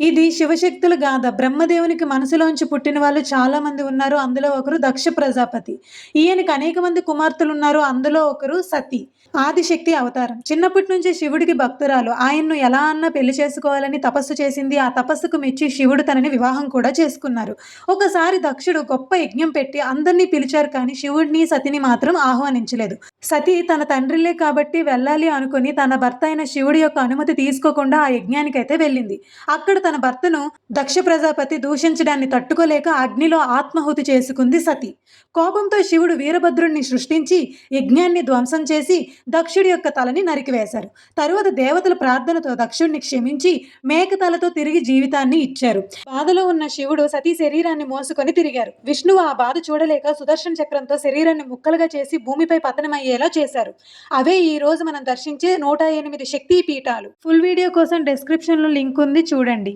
ఇది శివశక్తుల గాథ. బ్రహ్మదేవునికి మనసులోంచి పుట్టిన వాళ్ళు చాలామంది ఉన్నారు. అందులో ఒకరు దక్ష ప్రజాపతి. ఈయనకి అనేక మంది కుమార్తెలు ఉన్నారు. అందులో ఒకరు సతి ఆదిశక్తి అవతారం. చిన్నప్పటి నుంచి శివుడికి భక్తురాలు. ఆయన్ను ఎలా అన్నా పెళ్ళి చేసుకోవాలని తపస్సు చేసింది. ఆ తపస్సుకు మెచ్చి శివుడు తనని వివాహం కూడా చేసుకున్నారు. ఒకసారి దక్షుడు గొప్ప యజ్ఞం పెట్టి అందరినీ పిలిచారు కానీ శివుడిని సతిని మాత్రం ఆహ్వానించలేదు. సతీ తన తండ్రిలే కాబట్టి వెళ్ళాలి అనుకుని తన భర్త అయిన శివుడి యొక్క అనుమతి తీసుకోకుండా ఆ యజ్ఞానికైతే వెళ్ళింది. అక్కడ తన భర్తను దక్ష ప్రజాపతి దూషించడాన్ని తట్టుకోలేక అగ్నిలో ఆత్మాహుతి చేసుకుంది సతి. కోపంతో శివుడు వీరభద్రుణ్ణి సృష్టించి యజ్ఞాన్ని ధ్వంసం చేసి దక్షుడి యొక్క తలని నరికివేశారు. తరువాత దేవతల ప్రార్థనతో దక్షుడిని క్షమించి మేక తలతో తిరిగి జీవితాన్ని ఇచ్చారు. బాధలో ఉన్న శివుడు సతీ శరీరాన్ని మోసుకొని తిరిగారు. విష్ణువు ఆ బాధ చూడలేక సుదర్శన చక్రంతో శరీరాన్ని ముక్కలుగా చేసి భూమిపై పతనమయ్యేలా చేశారు? అవే ఈ రోజు మనం దర్శించే నూట ఎనిమిది శక్తి పీఠాలు. ఫుల్ వీడియో కోసం డిస్క్రిప్షన్లో లింక్ ఉంది చూడండి.